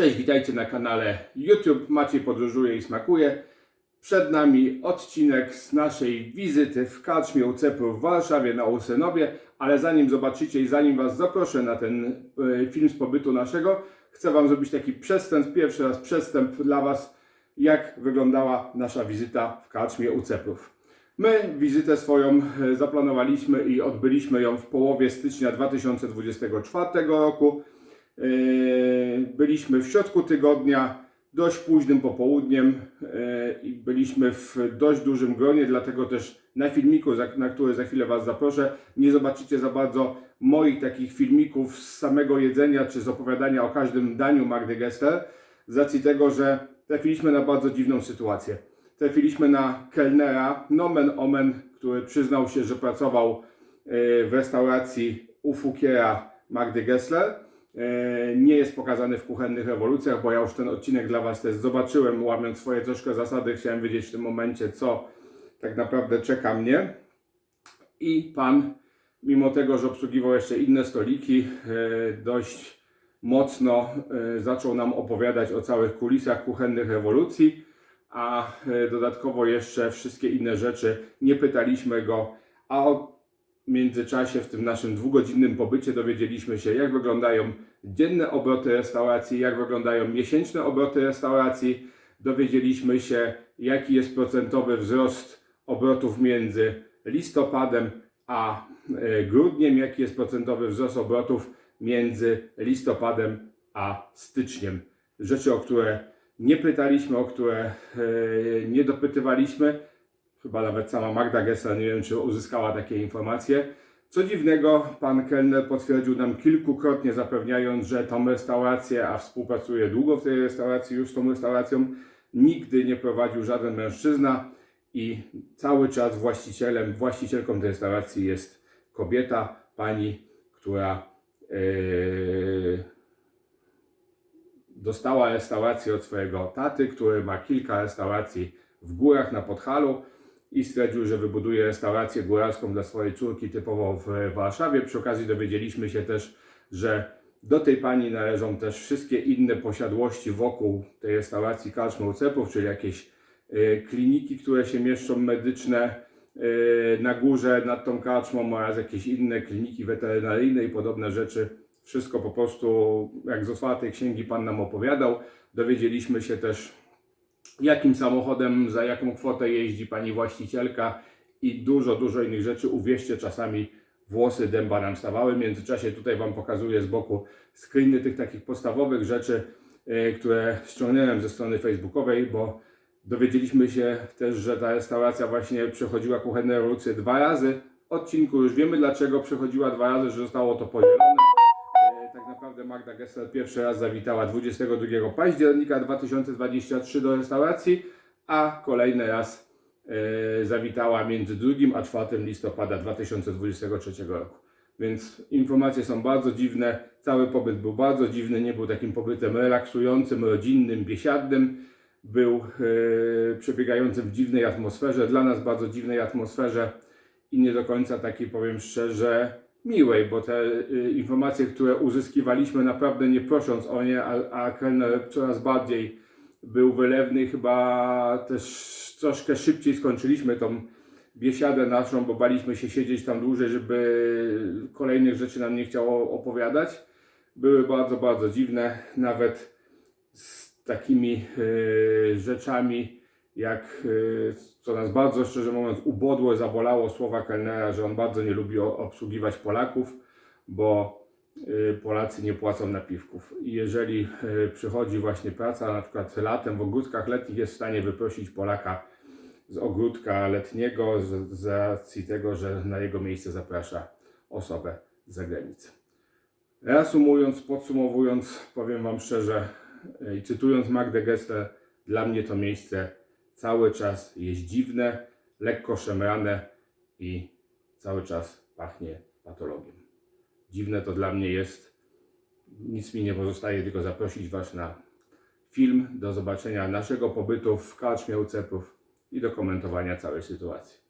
Cześć, witajcie na kanale YouTube. Maciej podróżuje i smakuje. Przed nami odcinek z naszej wizyty w Karczmie u Cepru w Warszawie na Ursenowie, ale zanim zobaczycie i zanim Was zaproszę na ten e, film z pobytu naszego, chcę Wam zrobić taki przestęp, pierwszy raz przestęp dla Was, jak wyglądała nasza wizyta w Karczmie u Ceprów. My wizytę swoją e, zaplanowaliśmy i odbyliśmy ją w połowie stycznia 2024 roku. Yy, Byliśmy w środku tygodnia, dość późnym popołudniem yy, i byliśmy w dość dużym gronie, dlatego też na filmiku, na który za chwilę Was zaproszę, nie zobaczycie za bardzo moich takich filmików z samego jedzenia czy z opowiadania o każdym daniu Magdy Gessler, z racji tego, że trafiliśmy na bardzo dziwną sytuację. Trafiliśmy na kelnera, nomen omen, który przyznał się, że pracował yy, w restauracji u Fukiera Magdy Gessler. E, nie jest pokazany w kuchennych rewolucjach, bo ja już ten odcinek dla Was też zobaczyłem, łamiąc swoje troszkę zasady, chciałem wiedzieć w tym momencie, co tak naprawdę czeka mnie. I pan, mimo tego, że obsługiwał jeszcze inne stoliki, e, dość mocno e, zaczął nam opowiadać o całych kulisach kuchennych rewolucji, a dodatkowo jeszcze wszystkie inne rzeczy nie pytaliśmy go, a o międzyczasie, w tym naszym dwugodzinnym pobycie, dowiedzieliśmy się, jak wyglądają dzienne obroty restauracji, jak wyglądają miesięczne obroty restauracji. Dowiedzieliśmy się, jaki jest procentowy wzrost obrotów między listopadem a e, grudniem, jaki jest procentowy wzrost obrotów między listopadem a styczniem. Rzeczy, o które nie pytaliśmy, o które e, nie dopytywaliśmy. Chyba nawet sama Magda Gessler, nie wiem czy uzyskała takie informacje. Co dziwnego, pan kelner potwierdził nam kilkukrotnie, zapewniając, że tą restaurację, a współpracuje długo w tej restauracji już z tą restauracją, nigdy nie prowadził żaden mężczyzna i cały czas właścicielem, właścicielką tej restauracji jest kobieta, pani, która yy, dostała restaurację od swojego taty, który ma kilka restauracji w górach na Podhalu i stwierdził, że wybuduje restaurację górarską dla swojej córki typowo w Warszawie. Przy okazji dowiedzieliśmy się też, że do tej pani należą też wszystkie inne posiadłości wokół tej restauracji Karczmy u Cepów, czyli jakieś y, kliniki, które się mieszczą medyczne y, na górze nad tą karczmą oraz jakieś inne kliniki weterynaryjne i podobne rzeczy. Wszystko po prostu jak z otwartej księgi pan nam opowiadał. Dowiedzieliśmy się też jakim samochodem, za jaką kwotę jeździ pani właścicielka i dużo, dużo innych rzeczy. Uwierzcie, czasami włosy dęba nam stawały. W międzyczasie tutaj Wam pokazuję z boku screeny tych takich podstawowych rzeczy, e, które ściągnąłem ze strony facebookowej, bo dowiedzieliśmy się też, że ta restauracja właśnie przechodziła kuchenne rewolucje dwa razy. W odcinku już wiemy dlaczego przechodziła dwa razy, że zostało to podzielone. Naprawdę Magda Gessler pierwszy raz zawitała 22 października 2023 do restauracji, a kolejny raz e, zawitała między 2 a 4 listopada 2023 roku. Więc informacje są bardzo dziwne, cały pobyt był bardzo dziwny, nie był takim pobytem relaksującym, rodzinnym, biesiadnym. Był e, przebiegającym w dziwnej atmosferze, dla nas bardzo dziwnej atmosferze i nie do końca takiej, powiem szczerze, miłej, bo te y, informacje, które uzyskiwaliśmy naprawdę nie prosząc o nie, a, a kelner coraz bardziej był wylewny, chyba też troszkę szybciej skończyliśmy tą biesiadę naszą, bo baliśmy się siedzieć tam dłużej, żeby kolejnych rzeczy nam nie chciało opowiadać. Były bardzo, bardzo dziwne, nawet z takimi y, rzeczami, jak y, co nas bardzo szczerze mówiąc ubodło, zabolało słowa kelnera, że on bardzo nie lubi obsługiwać Polaków, bo y, Polacy nie płacą napiwków. I jeżeli y, przychodzi właśnie praca, na przykład latem w ogródkach letnich jest w stanie wyprosić Polaka z ogródka letniego z, z racji tego, że na jego miejsce zaprasza osobę z zagranicy. Reasumując, podsumowując, powiem Wam szczerze i cytując Magdę Gessler, dla mnie to miejsce cały czas jest dziwne, lekko szemrane i cały czas pachnie patologią. Dziwne to dla mnie jest. Nic mi nie pozostaje, tylko zaprosić Was na film do zobaczenia naszego pobytu w karczmie u Cepów i do komentowania całej sytuacji.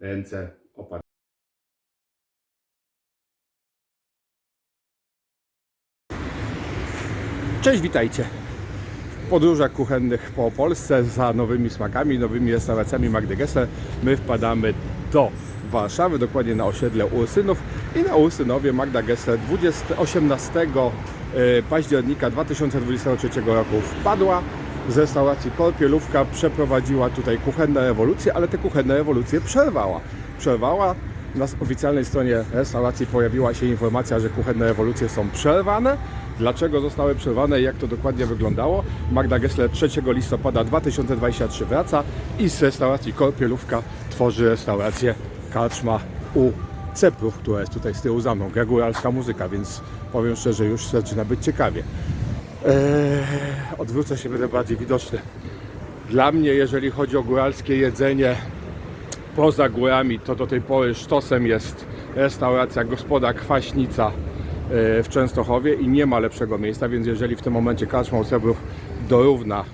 Ręce opadają. Cześć, witajcie. Podróżach kuchennych po Polsce za nowymi smakami, nowymi restauracjami Magdy Gessler. My wpadamy do Warszawy, dokładnie na osiedle Ursynów i na Ursynowie Magda Gessler 20, 18 e, października 2023 roku wpadła z restauracji Korpielówka, przeprowadziła tutaj kuchenne rewolucje, ale te kuchenne rewolucje przerwała. Przerwała, na oficjalnej stronie restauracji pojawiła się informacja, że kuchenne rewolucje są przerwane. Dlaczego zostały przerwane i jak to dokładnie wyglądało? Magda Gessler 3 listopada 2023 wraca i z restauracji Korpielówka tworzy restaurację Karczma u Ceprów, która jest tutaj z tyłu za mną. Gregorialska muzyka, więc powiem szczerze, już zaczyna być ciekawie. Eee, odwrócę się, będę bardziej widoczny. Dla mnie, jeżeli chodzi o góralskie jedzenie, poza górami, to do tej pory sztosem jest restauracja Gospoda Kwaśnica e, w Częstochowie i nie ma lepszego miejsca, więc jeżeli w tym momencie Karczma Cebrów dorówna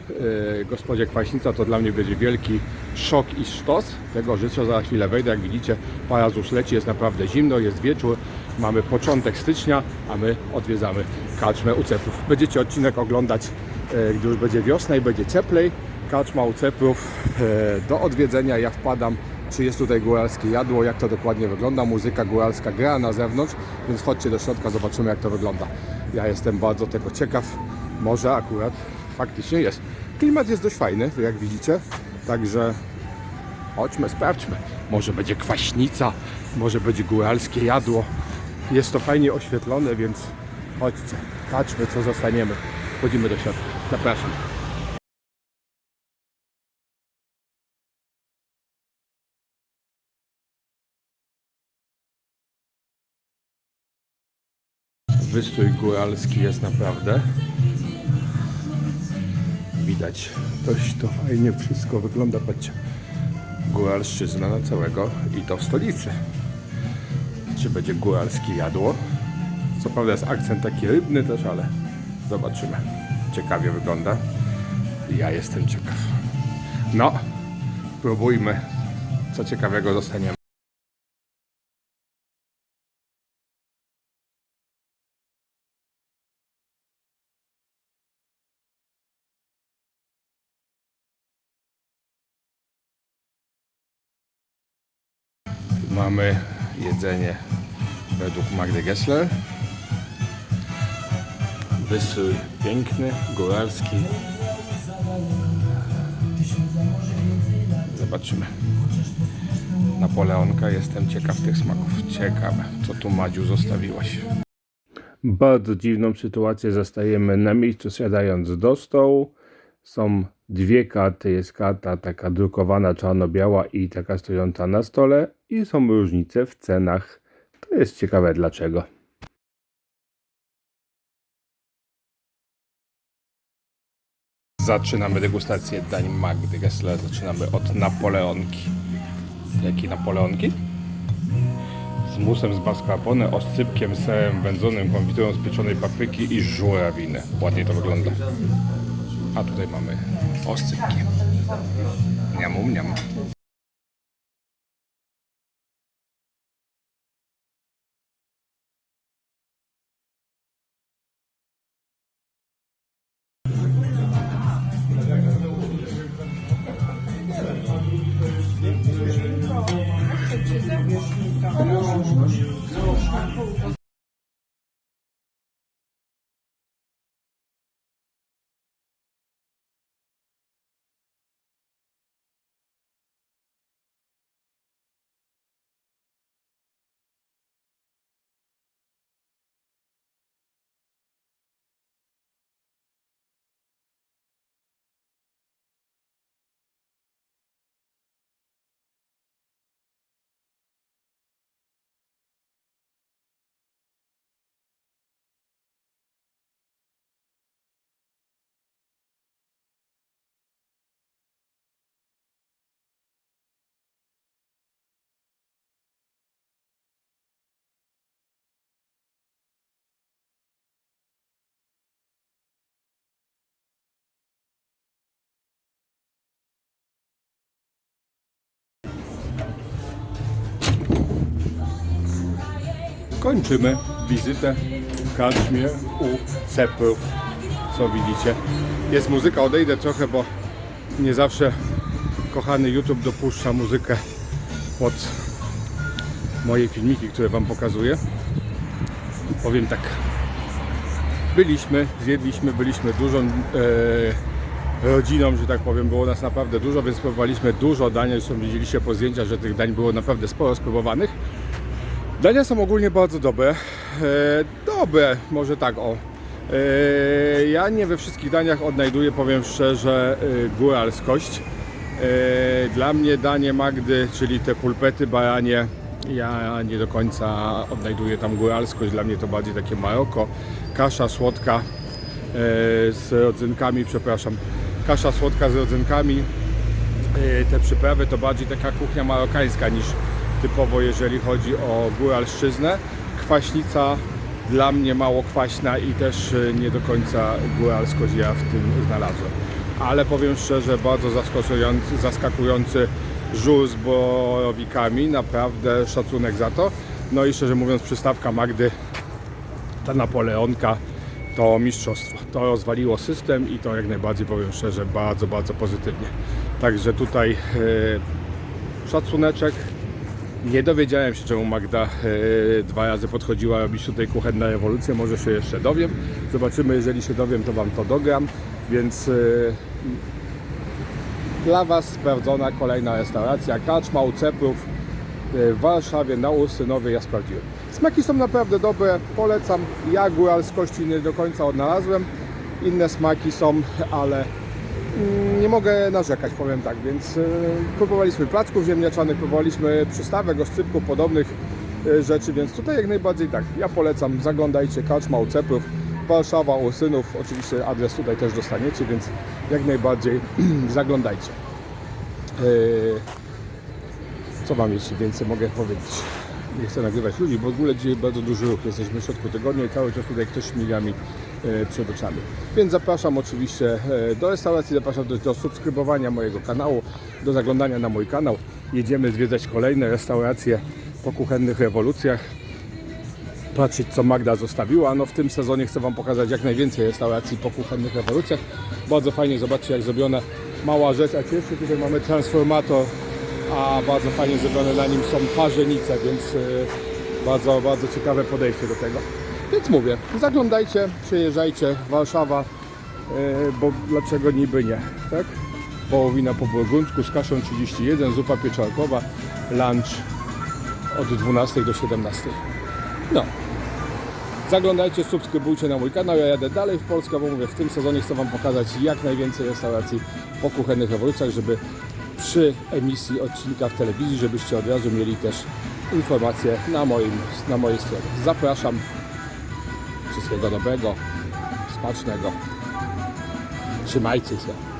e, Gospodzie Kwaśnica, to dla mnie będzie wielki szok i sztos. Tego życzę, za chwilę wejdę, jak widzicie, paraż już leci, jest naprawdę zimno, jest wieczór, mamy początek stycznia, a my odwiedzamy Karczmę u Ceprów. Będziecie odcinek oglądać, e, gdy już będzie wiosna i będzie cieplej. Karczma u Ceprów e, do odwiedzenia, ja wpadam czy jest tutaj góralskie jadło, jak to dokładnie wygląda. Muzyka góralska gra na zewnątrz, więc chodźcie do środka, zobaczymy jak to wygląda. Ja jestem bardzo tego ciekaw. Może akurat faktycznie jest. Klimat jest dość fajny, jak widzicie, także chodźmy, sprawdźmy. Może będzie kwaśnica, może będzie góralskie jadło. Jest to fajnie oświetlone, więc chodźcie, patrzmy co zostaniemy. Chodzimy do środka. Zapraszam. Wystrój góralski jest naprawdę. Widać dość to fajnie wszystko wygląda. Patrzcie. Góralszczyzna na całego i to w stolicy. Czy będzie góralskie jadło? Co prawda jest akcent taki rybny też, ale zobaczymy. Ciekawie wygląda. Ja jestem ciekaw. No, próbujmy. Co ciekawego dostaniemy. Mamy jedzenie według Magdy Gessler. Wystrój piękny, góralski. Zobaczymy. Napoleonka, jestem ciekaw tych smaków. Ciekawe, co tu Madziu zostawiłaś. Bardzo dziwną sytuację zastajemy na miejscu siadając do stołu. Są dwie karty, jest karta taka drukowana czarno-biała i taka stojąca na stole i są różnice w cenach. To jest ciekawe dlaczego. Zaczynamy degustację dań Magdy Gessler. Zaczynamy od Napoleonki. Jakiej Napoleonki? Z musem z mascarpone, oscypkiem, serem wędzonym, konfiturą z pieczonej papryki i żurawiny. Ładnie to wygląda. A tutaj mamy oscypki. Niamu, mãos, kończymy wizytę w karczmie u Ceprów. Co widzicie? jest muzyka, odejdę trochę, bo nie zawsze kochany YouTube dopuszcza muzykę pod moje filmiki, które Wam pokazuję. Powiem tak, byliśmy, zjedliśmy, byliśmy dużą e, rodziną, że tak powiem, było nas naprawdę dużo, więc spróbowaliśmy dużo dań, zresztą widzieliście po zdjęciach, że tych dań było naprawdę sporo spróbowanych. Dania są ogólnie bardzo dobre. E, dobre, może tak o. E, ja nie we wszystkich daniach odnajduję, powiem szczerze, e, góralskość. E, dla mnie danie Magdy, czyli te pulpety, baranie, ja nie do końca odnajduję tam góralskość. Dla mnie to bardziej takie Maroko. Kasza słodka e, z rodzynkami, przepraszam. Kasza słodka z rodzynkami. E, te przyprawy to bardziej taka kuchnia marokańska niż typowo jeżeli chodzi o góralszczyznę. Kwaśnica dla mnie mało kwaśna i też e, nie do końca góralskość ja w tym znalazłem. Ale powiem szczerze, bardzo zaskakujący, zaskakujący z borowikami, naprawdę szacunek za to. No i szczerze mówiąc przystawka Magdy, ta Napoleonka to mistrzostwo. To rozwaliło system i to jak najbardziej powiem szczerze bardzo, bardzo pozytywnie. Także tutaj e, szacuneczek. Nie dowiedziałem się, czemu Magda e, dwa razy podchodziła robić tutaj kuchenne rewolucje. Może się jeszcze dowiem. Zobaczymy, jeżeli się dowiem, to Wam to dogram. Więc e, dla Was sprawdzona kolejna restauracja Kaczma u Ceprów e, w Warszawie na Ursynowie. Ja sprawdziłem. Smaki są naprawdę dobre, polecam. Ja góralskości nie do końca odnalazłem. Inne smaki są, ale nie mogę narzekać, powiem tak, więc e, próbowaliśmy placków ziemniaczanych, próbowaliśmy przystawek, oscypków, podobnych e, rzeczy, więc tutaj jak najbardziej tak, ja polecam, zaglądajcie, Kaczma u Ceprów, Warszawa, Ursynów, oczywiście adres tutaj też dostaniecie, więc jak najbardziej zaglądajcie. E, Co Wam jeszcze więcej mogę powiedzieć? Nie chcę nagrywać ludzi, bo w ogóle dzisiaj bardzo duży ruch. Jesteśmy w środku tygodnia i cały czas tutaj ktoś śmiga mi e, przed oczami. Więc zapraszam oczywiście e, do restauracji, zapraszam też do subskrybowania mojego kanału, do zaglądania na mój kanał. Jedziemy zwiedzać kolejne restauracje po kuchennych rewolucjach. Patrzeć co Magda zostawiła. No w tym sezonie chcę Wam pokazać jak najwięcej restauracji po kuchennych rewolucjach. Bardzo fajnie, zobaczcie jak zrobione. Mała rzecz, a pierwszy tutaj mamy transformator a bardzo fajnie zrobione na nim są parzenice, więc y, bardzo, bardzo ciekawe podejście do tego. Więc mówię, zaglądajcie, przyjeżdżajcie, Warszawa, y, bo dlaczego niby nie, tak? Wołowina po burgundzku z kaszą 31, zupa pieczarkowa, lunch od 12 do 17. No, Zaglądajcie, subskrybujcie na mój kanał. Ja jadę dalej w Polskę, bo mówię, w tym sezonie chcę Wam pokazać jak najwięcej restauracji po kuchennych rewolucjach, żeby przy emisji odcinka w telewizji, żebyście od razu mieli też informacje na, moim, na mojej stronie. Zapraszam. Wszystkiego dobrego, smacznego. Trzymajcie się.